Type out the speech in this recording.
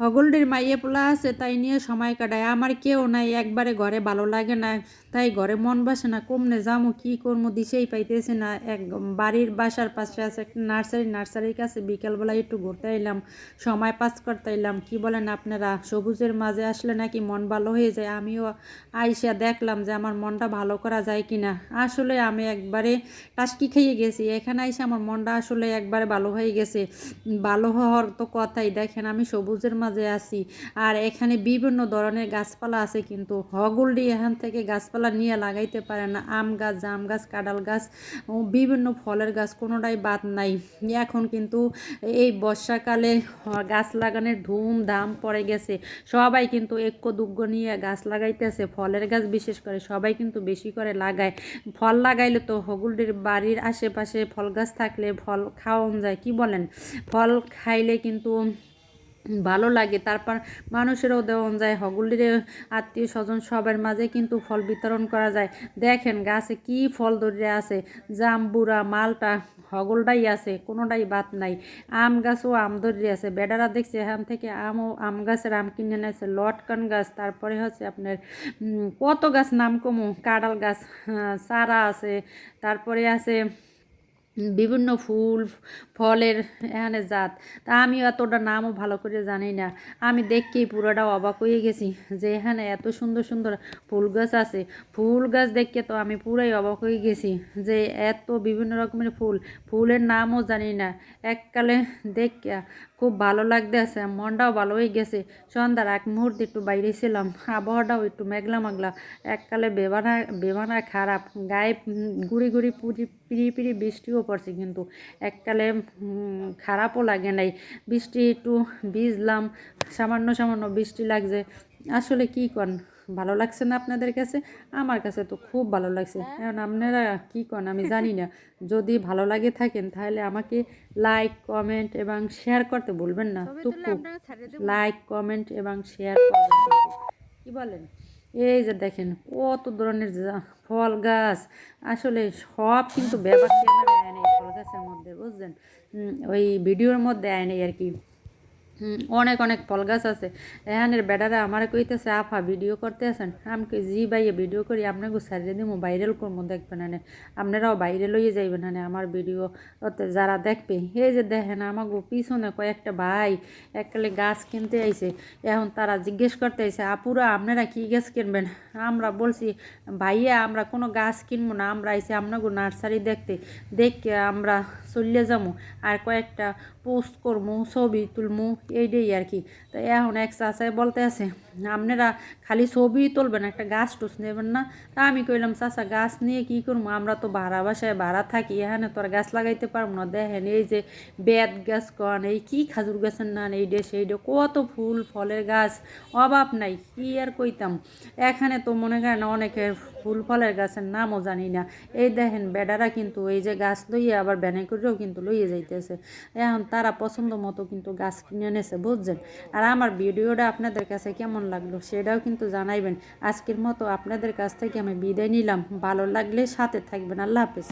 হগলডির মাইয়ে পোলা আছে, তাই নিয়ে সময় কাটায়। আমার কেউ নাই, একবারে ঘরে ভালো লাগে না। তাই ঘরে মন বাসে না, কমনে যামো, কি করব দিশেই পাইতেছে না। এক বাড়ির বাসার পাশে আছে একটা নার্সারি, নার্সারির কাছে বিকেলবেলা একটু ঘুরতে এলাম সময় পাস করতে এলাম কি বলেন আপনারা, সবুজের মাঝে আসলে নাকি মন ভালো হয়ে যায়? আমিও আইসা দেখলাম যে আমার মনটা ভালো করা যায় কিনা। আসলে আমি একবারে টাসকি খেয়ে গেছি, এখানে আইসে আমার মনটা আসলে একবারে ভালো হয়ে গেছে। ভালো হওয়ার তো কথাই, দেখেন আমি সবুজের মাঝে আছি। আর এখানে বিভিন্ন ধরনের গাছপালা আছে কিন্তু হগলডি এখান থেকে গাছপালা নিয়ে লাগাইতে পারে না। আম গাছ, জাম গাছ, কাঁঠাল গাছ বিভিন্ন ফলের গাছ কোনোটাই বাদ নাই। এখন কিন্তু এই বর্ষাকালে গাছ লাগানোর ধুমধাম পড়ে গেছে। সবাই কিন্তু ঐক্য দুগ্গ নিয়ে গাছ লাগাইতেছে, ফলের গাছ বিশেষ করে সবাই কিন্তু বেশি করে লাগায়। ফল লাগাইলে তো হগুলডির বাড়ির আশেপাশে ফল গাছ থাকলে ফল খাওয়ান যায়, কি বলেন? ফল খাইলে কিন্তু ভালো লাগে। তারপর মানুষেরও দেওয়া যায় হগুলির আত্মীয় স্বজন সবার মাঝে কিন্তু ফল বিতরণ করা যায়। দেখেন গাছে কি ফল ধরে আছে জাম্বুরা মালটা হগলটাই আছে কোনোটাই বাদ নাই। আম গাছও আম ধরে আছে। বেডারা দেখছে এখান থেকে আমও আম গাছের আম কিনে নিয়েছে লটকান গাছ তারপরে হচ্ছে আপনার কত গাছ নাম কমু? কাঁড়াল গাছ আহ, চারা আছে তারপরে আছে বিভিন্ন ফুল, ফলের এখানে জাত। তা আমি এতটা নামও ভালো করে জানি না। আমি দেখকেই পুরোটা অবাক হয়ে গেছি যে এখানে এত সুন্দর সুন্দর ফুল গাছ আছে। ফুল গাছ দেখে তো আমি পুরাই অবাক হয়ে গেছি যে এত বিভিন্ন রকমের ফুল। ফুলের নামও জানি না। এককালে দেখে খুব ভালো লাগতে আছে মনটাও ভালো হয়ে গেছে। সন্ধ্যার এক মুহূর্তে একটু বাইরে ছিলাম, আবহাওয়াটাও একটু মেঘলা মেঘলা এককালে বেবানা বেবানা খারাপ, গায়ে গুড়ি গুড়ি পুরি পিড়ি পিড়ি বৃষ্টিও পড়ছে কিন্তু এককালে খারাপও লাগে নাই। বৃষ্টি একটু ভিজলাম সামান্য সামান্য বৃষ্টি লাগছে। আসলে কি কন ভালো লাগছে না আপনাদের কাছে? আমার কাছে তো খুব ভালো লাগছে। এখন আপনারা কি কন আমি জানি না। যদি ভালো লাগে থাকেন তাহলে আমাকে লাইক কমেন্ট এবং শেয়ার করতে বলবেন না। টুকু লাইক কমেন্ট এবং শেয়ার করবেন। কি বলেন? এই যে দেখেন কত ধরনের ফল গাছ। আসলে সব কিন্তু ব্যাপার গাছের মধ্যে বুঝলেন? ওই ভিডিওর মধ্যে আয়নি আর কি অনেক অনেক ফল গাছ আছে। এখানের বেটারা আমার কইতেছে, আফা, ভিডিও করতে আসেন আমি জি ভাইয়া, ভিডিও করি। আপনাকে সারিয়ে দিব ভাইরাল করব, দেখবেন না আপনারাও বাইরে লইয়ে যাইবেন না আমার ভিডিও। যারা দেখবে, এই যে দেখেন আমাকে পিছনে কয়েকটা ভাই, এককালে গাছ কিনতে আইছে। এখন তারা জিজ্ঞেস করতে আইছে, আপুরা, আপনারা কি গাছ কিনবেন? আমরা বলছি, ভাইয়া, আমরা কোনো গাছ কিনবো না। আমরা আইছি আপনাকে নার্সারি দেখতে। দেখে আমরা চলে যাব আর কয়েকটা পোস্ট করব, ছবি তুলবো এইটাই আর কি। তো এখন এক চাচাই বলতে আছে, আপনারা খালি ছবি তুলবেন, একটা গাছ টুস নেবেন না। তা আমি কইলাম, চাচা, গাছ নিয়ে কি করব? আমরা তো ভাড়া বাসায় ভাড়া থাকি, এখানে তো আর গাছ লাগাইতে পারব না। দেখেন এই যে বেত গাছ কন, এই কি খাজুর গাছের নান, এই ডে সেই ডে কত ফুল, ফলের গাছ, অভাব নাই, কি আর কইতাম? এখানে তো মনে করেন অনেকের ফুল, ফলের গাছের নামও জানি না। এই দেখেন বেডারা কিন্তু এই যে গাছ লইয়ে আবার ব্যানে করেও কিন্তু লইয়ে যাইতেছে। এখন তারা পছন্দ মতো কিন্তু গাছ কিনে এনেছে বুঝছেন? আর আমার ভিডিওটা আপনাদের কাছে কেমন লাগল সেটাও কিন্তু জানাইবেন। আজকের মতো আপনাদের কাছ থেকে আমি বিদায় নিলাম। ভালো লাগলে সাথে থাকবেন। আল্লাহ হাফেজ।